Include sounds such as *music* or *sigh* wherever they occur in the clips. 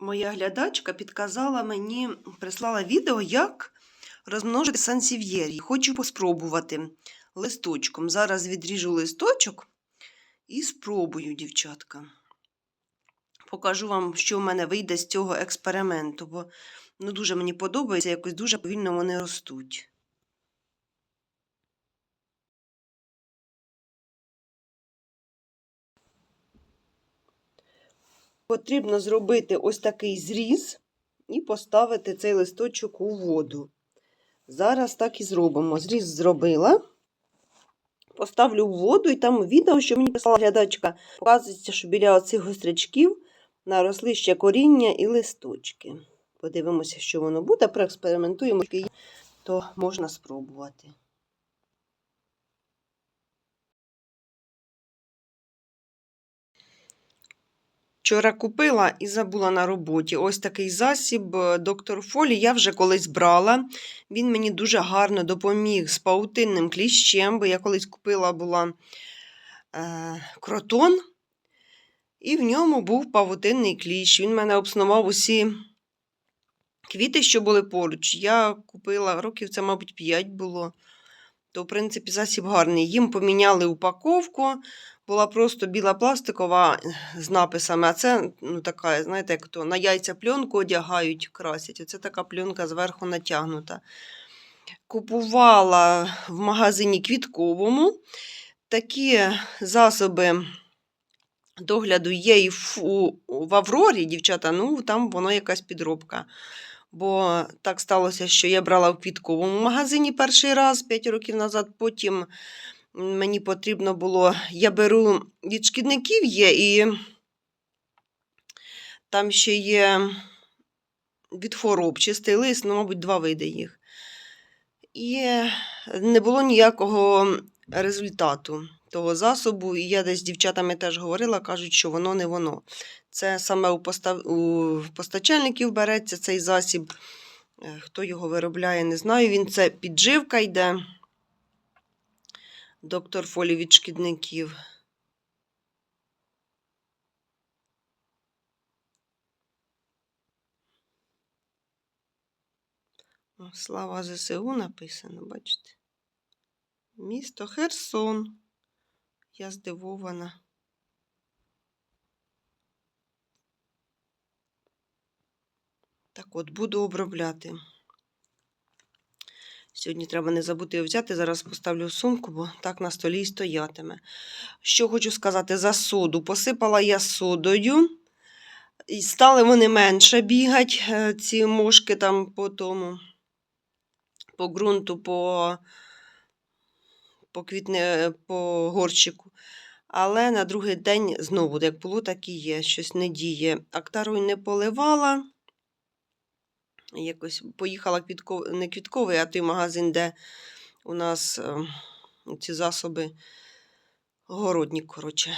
моя глядачка підказала мені, прислала відео, як розмножити сансів'єрі. Хочу поспробувати листочком. Зараз відріжу листочок і спробую, дівчатка. Покажу вам, що в мене вийде з цього експерименту, бо ну, дуже мені подобається, якось дуже повільно вони ростуть. Потрібно зробити ось такий зріз і поставити цей листочок у воду. Зараз так і зробимо. Зріз зробила. Поставлю в воду, і там відео, що мені писала глядачка, показується, що біля оцих гострячків наросли ще коріння і листочки. Подивимося, що воно буде, проекспериментуємо, то можна спробувати. Вчора купила і забула на роботі. Ось такий засіб е, доктор Фолі. Я вже колись брала. Він мені дуже гарно допоміг з паутинним кліщем, бо я колись купила була е, кротон, і в ньому був павутинний кліщ. Він мене обснував усі квіти, що були поруч. Я купила років, це, мабуть, 5 було. То, в принципі, засіб гарний. Їм поміняли упаковку була просто біла пластикова з написами, а це ну, така, знаєте, як то на яйця пленку одягають, красять. Оце така пленка зверху натягнута. Купувала в магазині квітковому. Такі засоби догляду є і в, в Аврорі, дівчата, ну там воно якась підробка. Бо так сталося, що я брала в квітковому магазині перший раз 5 років назад, потім мені потрібно було, я беру від шкідників є, і там ще є від хвороб чистий лист, ну, мабуть, два види їх. І не було ніякого результату того засобу. І я десь з дівчатами теж говорила, кажуть, що воно не воно. Це саме у, постачальників береться цей засіб. Е, хто його виробляє, не знаю. Він це підживка йде доктор Фолі від шкідників. Слава ЗСУ написано, бачите? Місто Херсон. Я здивована. Так от, буду обробляти. Сьогодні треба не забути взяти. Зараз поставлю сумку, бо так на столі і стоятиме. Що хочу сказати за соду. Посипала я содою. І стали вони менше бігати, е, ці мошки там по тому, по ґрунту, по по, квітне, по горщику. Але на другий день знову, як було, так і є. Щось не діє. Актарою не поливала якось поїхала квітковий, не квітковий, а той магазин, де у нас е, ці засоби городні, коротше.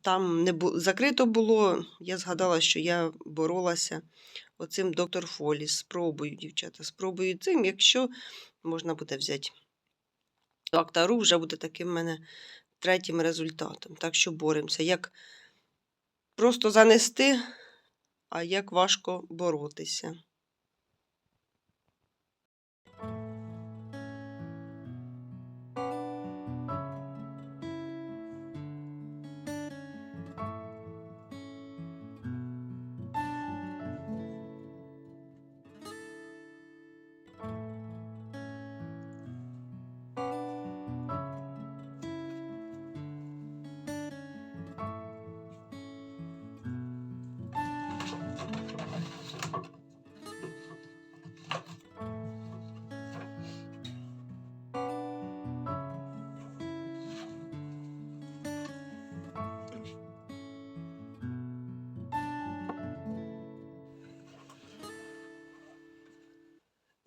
Там не було, закрито було, я згадала, що я боролася оцим доктор Фолі. Спробую, дівчата, спробую цим, якщо можна буде взяти актару, вже буде таким в мене третім результатом. Так що боремося. Як просто занести, а як важко боротися.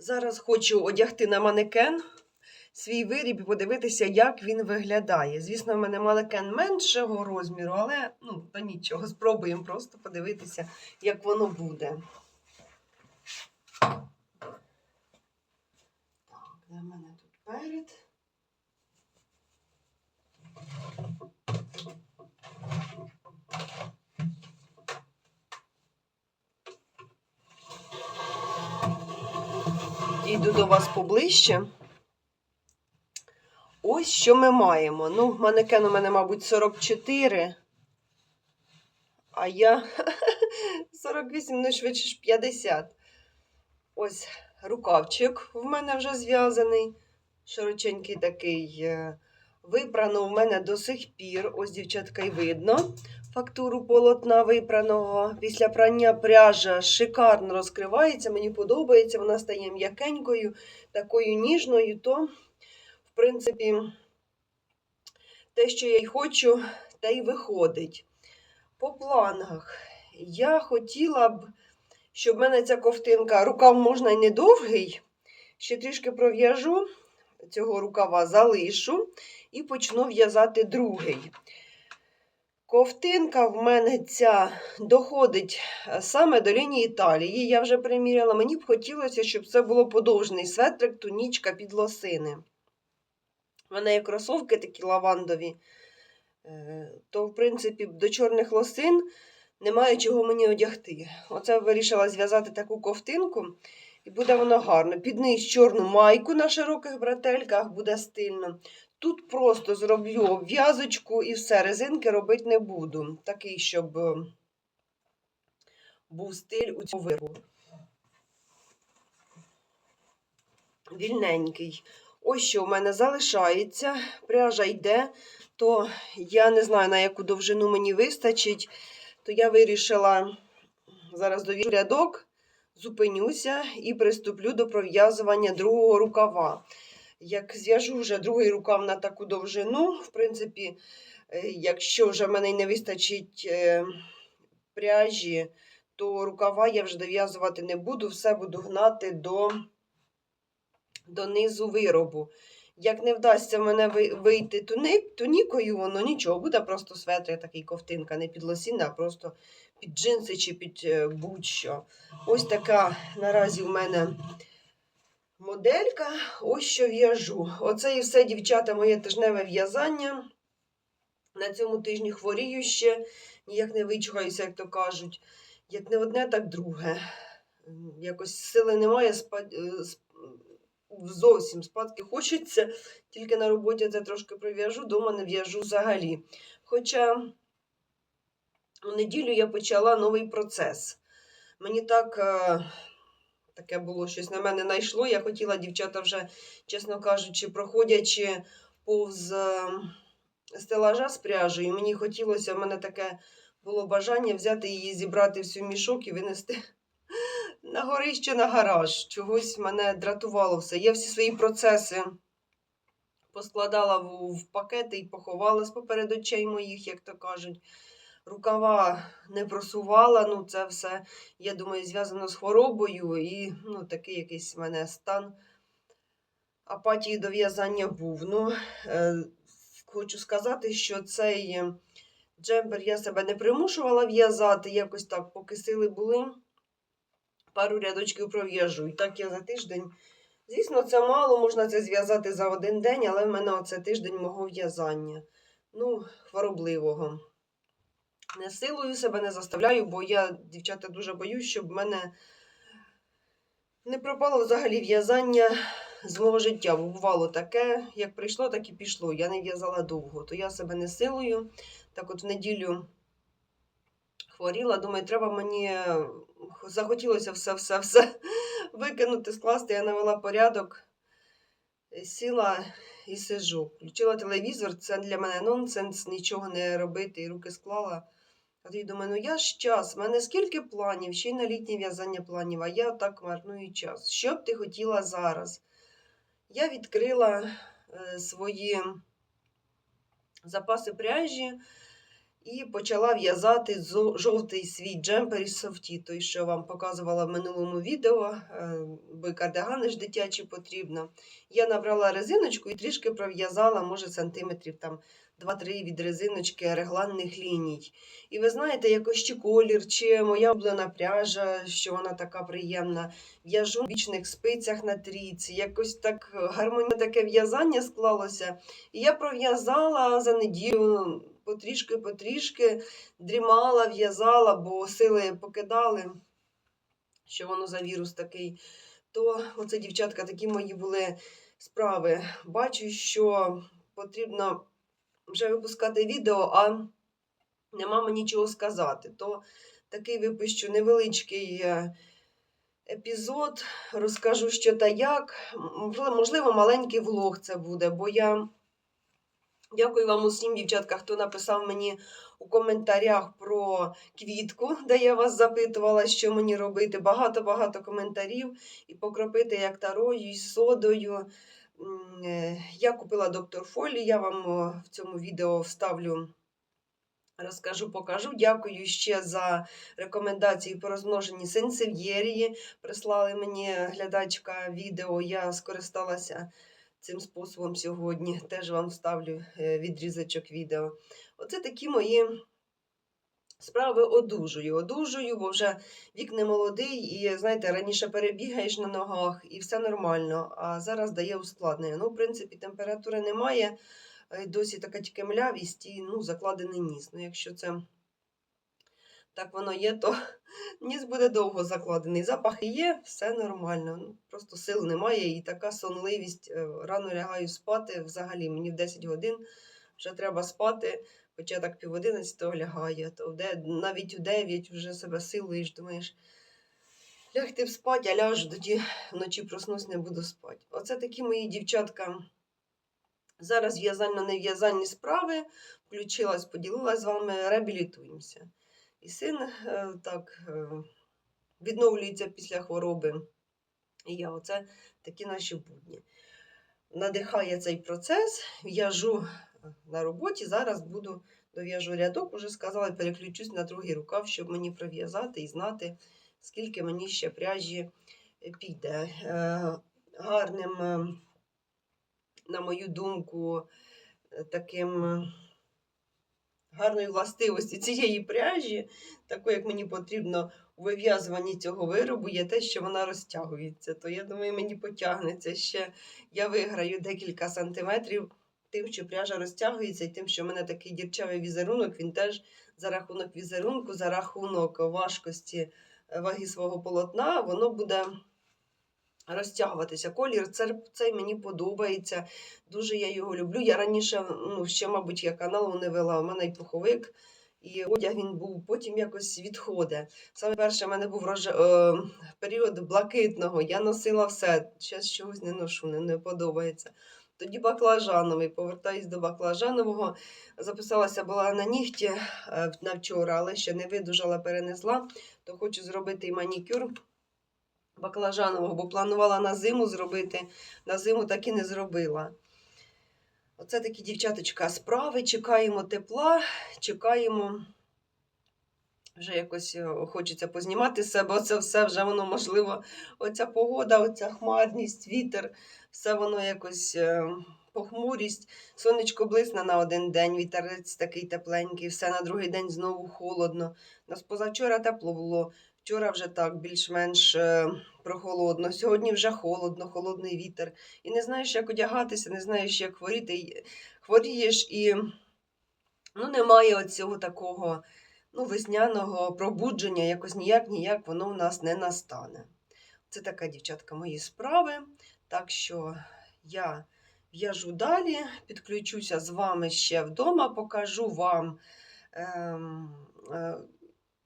Зараз хочу одягти на манекен свій виріб і подивитися, як він виглядає. Звісно, в мене манекен меншого розміру, але ну, то нічого, спробуємо просто подивитися, як воно буде. Так, де мене тут перед? Підійду до вас поближче. Ось що ми маємо. Ну, манекен у мене, мабуть, 44. А я *laughs* 48, ну швидше ж 50. Ось рукавчик в мене вже зв'язаний. Широченький такий. е, Випрано в мене до сих пір. Ось, дівчатка, і видно фактуру полотна випраного. Після прання пряжа шикарно розкривається. Мені подобається, вона стає м'якенькою, такою ніжною, то, в принципі, те, що я й хочу, те й виходить. По планах. Я хотіла б, щоб в мене ця ковтинка, рукав можна й не довгий. Ще трішки пров'яжу цього рукава, залишу і почну в'язати другий. Ковтинка в мене ця доходить е, саме до лінії талії. Я вже приміряла. Мені б хотілося, щоб це було подовжений светрик, тунічка під лосини. У мене є кросовки такі лавандові. Е, То, в принципі, до чорних лосин немає чого мені одягти. Оце вирішила зв'язати таку ковтинку, і буде воно гарно. Під низ чорну майку на широких бретельках буде стильно. Тут просто зроблю обв'язочку і все, резинки робити не буду. Такий, щоб е, був стиль у цьому виробу. Вільненький. Ось що в мене залишається. Пряжа йде, то я не знаю, на яку довжину мені вистачить. То я вирішила зараз довірю рядок, зупинюся і приступлю до пров'язування другого рукава. Як зв'яжу вже другий рукав на таку довжину, в принципі, е, якщо вже в мене не вистачить е, пряжі, то рукава я вже дов'язувати не буду, все буду гнати до, до низу виробу. Як не вдасться в мене вийти туни, тунікою, воно нічого, буде просто светр, такий ковтинка, не під лосіна, а просто під джинси чи під е, будь-що. Ось така наразі в мене моделька. Ось що в'яжу. Оце і все, дівчата, моє тижневе в'язання. На цьому тижні хворію ще, ніяк не вичухаюся, як то кажуть. Як не одне, так друге. Якось сили немає, спа- е, зовсім спадки хочеться. Тільки на роботі це трошки прив'яжу, дома не в'яжу взагалі. Хоча у неділю я почала новий процес. Мені так е, таке було щось на мене найшло. Я хотіла, дівчата вже, чесно кажучи, проходячи повз е, стелажа з пряжею, мені хотілося, в мене таке було бажання взяти її, зібрати всю мішок і винести *laughs* на горище на гараж. Чогось мене дратувало все. Я всі свої процеси поскладала в, пакети і поховала з поперед очей моїх, як то кажуть. Рукава не просувала, ну це все, я думаю, зв'язано з хворобою, і ну, такий якийсь в мене стан апатії до в'язання був. Ну, е, хочу сказати, що цей е, джемпер я себе не примушувала в'язати, якось так, поки сили були, пару рядочків пров'яжу. І так я за тиждень. Звісно, це мало, можна це зв'язати за один день, але в мене оце тиждень мого в'язання. Ну, хворобливого. Не силою себе не заставляю, бо я, дівчата, дуже боюсь, щоб в мене не пропало взагалі в'язання з мого життя. Бувало таке, як прийшло, так і пішло. Я не в'язала довго, то я себе не силою. Так от в неділю хворіла, думаю, треба мені е, захотілося все-все-все *laughs* викинути, скласти. Я навела порядок, сіла і сижу. Включила телевізор, це для мене нонсенс, нічого не робити, і руки склала. А тоді думаю, ну я ж час, в мене скільки планів, ще й на літнє в'язання планів, а я так марную час. Що б ти хотіла зараз? Я відкрила е, свої запаси пряжі і почала в'язати жовтий свій джемпер із софті, той, що вам показувала в минулому відео, е, бо кардигани ж дитячі потрібно. Я набрала резиночку і трішки пров'язала, може, сантиметрів там 2-3 від резиночки регланних ліній. І ви знаєте, якось чи колір, чи моя облена пряжа, що вона така приємна. В'яжу в бічних спицях на трійці. Якось так гармонійне таке в'язання склалося. І я пров'язала за неділю потрішки-потрішки, дрімала, в'язала, бо сили покидали, що воно за вірус такий То оце, дівчатка, такі мої були справи. Бачу, що потрібно вже випускати відео, а нема мені чого сказати. То такий випущу невеличкий е, епізод, розкажу, що та як. Можливо, маленький влог це буде, бо я дякую вам усім, дівчатка, хто написав мені у коментарях про квітку, де я вас запитувала, що мені робити. Багато-багато коментарів і покропити як тарою, і содою. Е, Я купила доктор Фолі, я вам в цьому відео вставлю. Розкажу, покажу. Дякую ще за рекомендації по розмноженні сенсев'єрії. Прислали мені глядачка відео. Я скористалася цим способом сьогодні. Теж вам вставлю е, відрізочок відео. Оце такі мої справи одужую. Одужую, бо вже вік не молодий, і знаєте, раніше перебігаєш на ногах і все нормально. А зараз дає ускладнення. Ну, в принципі, температури немає. е, Досі така тільки млявість і ну, закладений ніс. Ну, якщо це так воно є, то *laughs* ніс буде довго закладений. Запахи є, все нормально. Ну, просто сил немає і така сонливість. Е, Рано лягаю спати. Взагалі мені в 10 годин вже треба спати, хоча так пів одинадцятого лягаю, то навіть у 9 вже себе силуєш, думаєш. Лягти в спать, а ляжу, тоді вночі проснусь, не буду спати. Оце такі мої дівчатка. Зараз в'язально-нев'язальні справи. Включилась, поділилась з вами, реабілітуємося. І син е, так е, відновлюється після хвороби. І я оце такі наші будні. Надихає цей процес, в'яжу на роботі. Зараз буду дов'яжу рядок, уже сказала, переключусь на другий рукав, щоб мені пров'язати і знати, скільки мені ще пряжі е, піде. Е, Гарним, е, на мою думку, таким гарної властивості цієї пряжі, такої, як мені потрібно у вив'язуванні цього виробу, є те, що вона розтягується. То я думаю, мені потягнеться ще. Я виграю декілька сантиметрів тим, що пряжа розтягується, і тим, що в мене такий дірчавий візерунок, він теж за рахунок візерунку, за рахунок важкості е, ваги свого полотна, воно буде розтягуватися. Колір це- цей мені подобається. Дуже я його люблю. Я раніше, ну, ще, мабуть, я каналу не вела. У мене і пуховик, і одяг він був, потім якось відходить. Саме перше в мене був рож... е, період блакитного. Я носила все. Зараз чогось не ношу, не, не подобається. Тоді баклажановий, повертаюсь до баклажанового. Записалася була на нігті е, на вчора, але ще не видужала, перенесла. То хочу зробити манікюр баклажанового, бо планувала на зиму зробити, на зиму так і не зробила. Оце такі, дівчаточка, справи. Чекаємо тепла, чекаємо. Вже якось е, хочеться познімати себе. Оце все вже воно можливо. Оця погода, оця хмарність, вітер, все воно якось е, похмурість. Сонечко блисне на один день, вітерець такий тепленький, все на другий день знову холодно. Нас позавчора тепло було. Вчора вже так більш-менш е, прохолодно. Сьогодні вже холодно, холодний вітер. І не знаєш, як одягатися, не знаєш, як хворіти. Хворієш і ну, немає оцього такого ну, весняного пробудження, якось ніяк ніяк воно в нас не настане. Це така, дівчатка, мої справи. Так що я в'яжу далі, підключуся з вами ще вдома, покажу вам. Ем, е,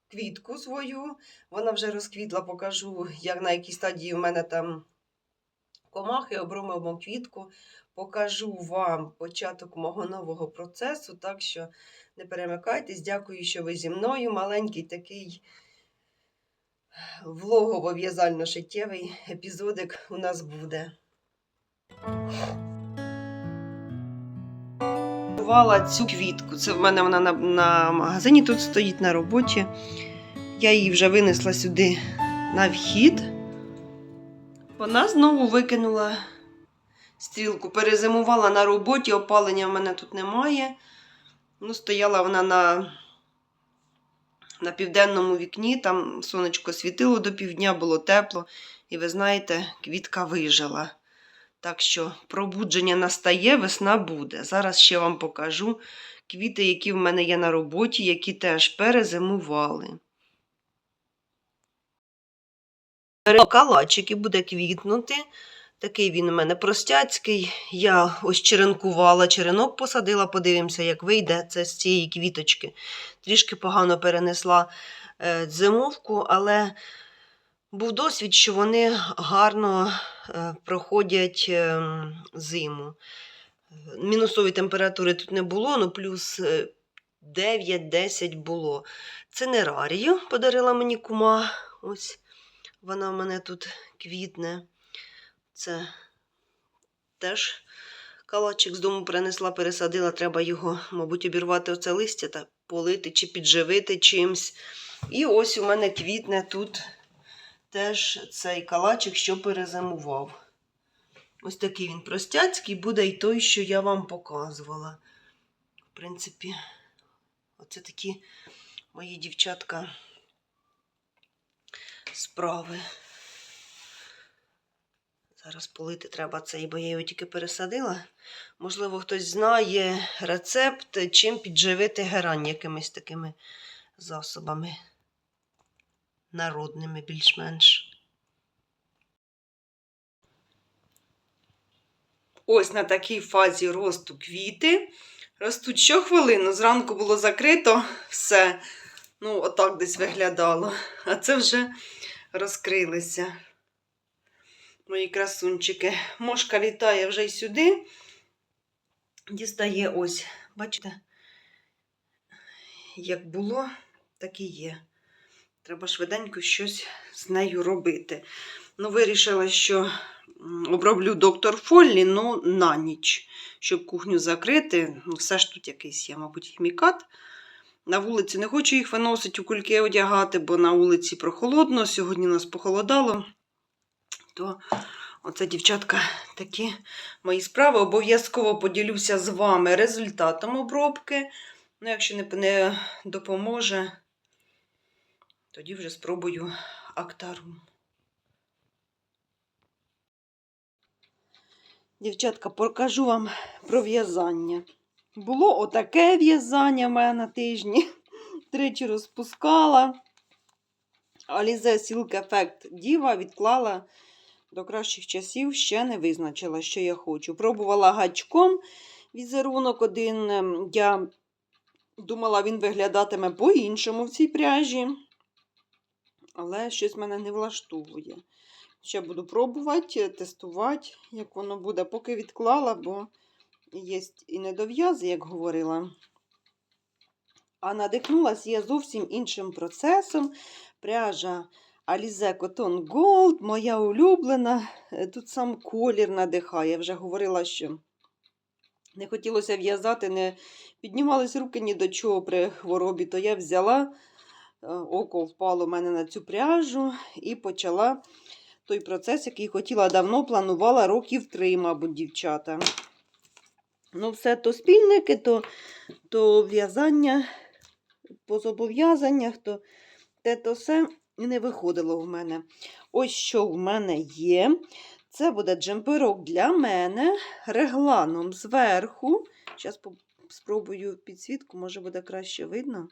квітку свою. Вона вже розквітла, покажу, як на якій стадії у мене там комахи, обромимо квітку. Покажу вам початок мого нового процесу, так що не перемикайтесь. Дякую, що ви зі мною. Маленький такий влогово-в'язально-шиттєвий епізодик у нас буде. Купувала цю квітку. Це в мене вона на, на магазині тут стоїть на роботі. Я її вже винесла сюди на вхід. Вона знову викинула стрілку, перезимувала на роботі, опалення в мене тут немає. Ну, стояла вона на, на південному вікні, там сонечко світило до півдня, було тепло. І ви знаєте, квітка вижила. Так що пробудження настає, весна буде. Зараз ще вам покажу квіти, які в мене є на роботі, які теж перезимували. калачик і буде квітнути. Такий він у мене простяцький. Я ось черенкувала, черенок посадила, подивимося, як вийде це з цієї квіточки. Трішки погано перенесла е, зимовку, але був досвід, що вони гарно е, проходять е, зиму. Мінусової температури тут не було, ну плюс е, 9-10 було. Це не рарію, подарила мені кума. Ось вона в мене тут квітне. Це теж калачик з дому принесла, пересадила. Треба його, мабуть, обірвати оце листя та полити чи підживити чимсь. І ось у мене квітне тут теж цей калачик, що перезимував. Ось такий він простяцький, буде і той, що я вам показувала. В принципі, оце такі мої дівчатка справи. Зараз полити треба цей, бо я його тільки пересадила. Можливо, хтось знає рецепт, чим підживити герань якимись такими засобами народними більш-менш. Ось на такій фазі росту квіти. Ростуть щохвилину. Зранку було закрито все. Ну, отак десь виглядало. А це вже розкрилися. Мої красунчики. Мошка літає вже й сюди. Дістає ось, бачите, як було, так і є. Треба швиденько щось з нею робити. Ну, вирішила, що оброблю доктор Фоллі, ну, на ніч, щоб кухню закрити. Ну, все ж тут якийсь є, мабуть, хімікат. На вулиці не хочу їх виносити, у кульки одягати, бо на вулиці прохолодно. Сьогодні нас похолодало. То оце, дівчатка, такі мої справи. Обов'язково поділюся з вами результатом обробки. Ну, якщо не, не допоможе, тоді вже спробую актарум. Дівчатка, покажу вам про в'язання. Було отаке в'язання в мене на тижні. Тричі розпускала. Alize Silk Effect Diva відклала до кращих часів, ще не визначила, що я хочу. Пробувала гачком візерунок один. ем, Я думала, він виглядатиме по-іншому в цій пряжі. Але щось мене не влаштовує. Ще буду пробувати, тестувати, як воно буде, поки відклала, бо є і недов'язи, як говорила. А надихнулася я зовсім іншим процесом. Пряжа Alize Cotton Gold, моя улюблена. Е, Тут сам колір надихає. Я вже говорила, що не хотілося в'язати, не піднімались руки ні до чого при хворобі, то я взяла, е, око впало в мене на цю пряжу і почала той процес, який хотіла давно, планувала років три, мабуть, дівчата. Ну, все то спільники, то, то в'язання по зобов'язаннях, то те то все і не виходило в мене. Ось що в мене є. Це буде джемперок для мене регланом зверху. Зараз спробую підсвітку, може буде краще видно.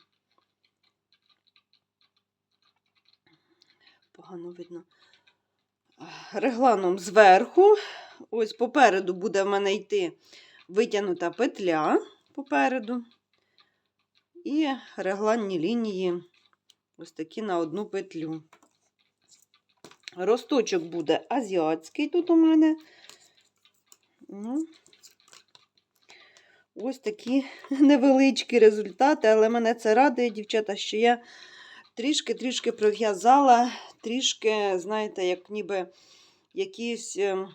Погано видно. Регланом зверху. Ось попереду буде в мене йти витягнута петля попереду. І регланні лінії ось такі на одну петлю. Росточок буде азіатський тут у мене. Ну, ось такі *laughs* невеличкі результати, але мене це радує, дівчата, що я трішки-трішки пров'язала, трішки, знаєте, як ніби якісь е,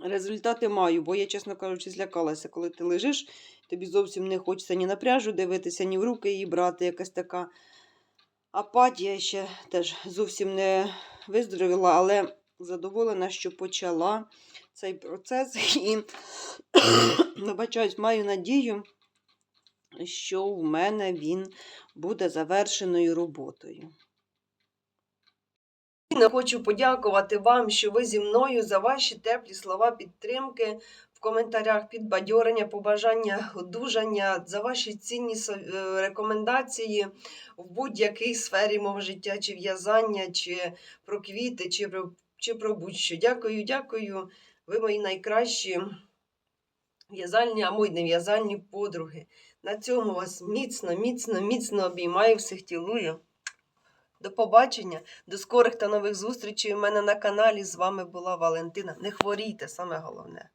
результати маю, бо я, чесно кажучи, злякалася, коли ти лежиш, тобі зовсім не хочеться ні на пряжу дивитися, ні в руки її брати. Якась така апатія ще теж зовсім не виздоровіла, але задоволена, що почала цей процес і *coughs* вибачаюсь, маю надію, що в мене він буде завершеною роботою. Хочу подякувати вам, що ви зі мною за ваші теплі слова підтримки в коментарях підбадьорення, побажання, одужання за ваші цінні е, рекомендації в будь-якій сфері мого життя, чи в'язання, чи про квіти, чи про, чи про будь-що. Дякую, дякую. Ви мої найкращі в'язальні, а мої не в'язальні подруги. На цьому вас міцно, міцно, міцно обіймаю, всіх цілую. До побачення, до скорих та нових зустрічей у мене на каналі. З вами була Валентина. Не хворійте, саме головне.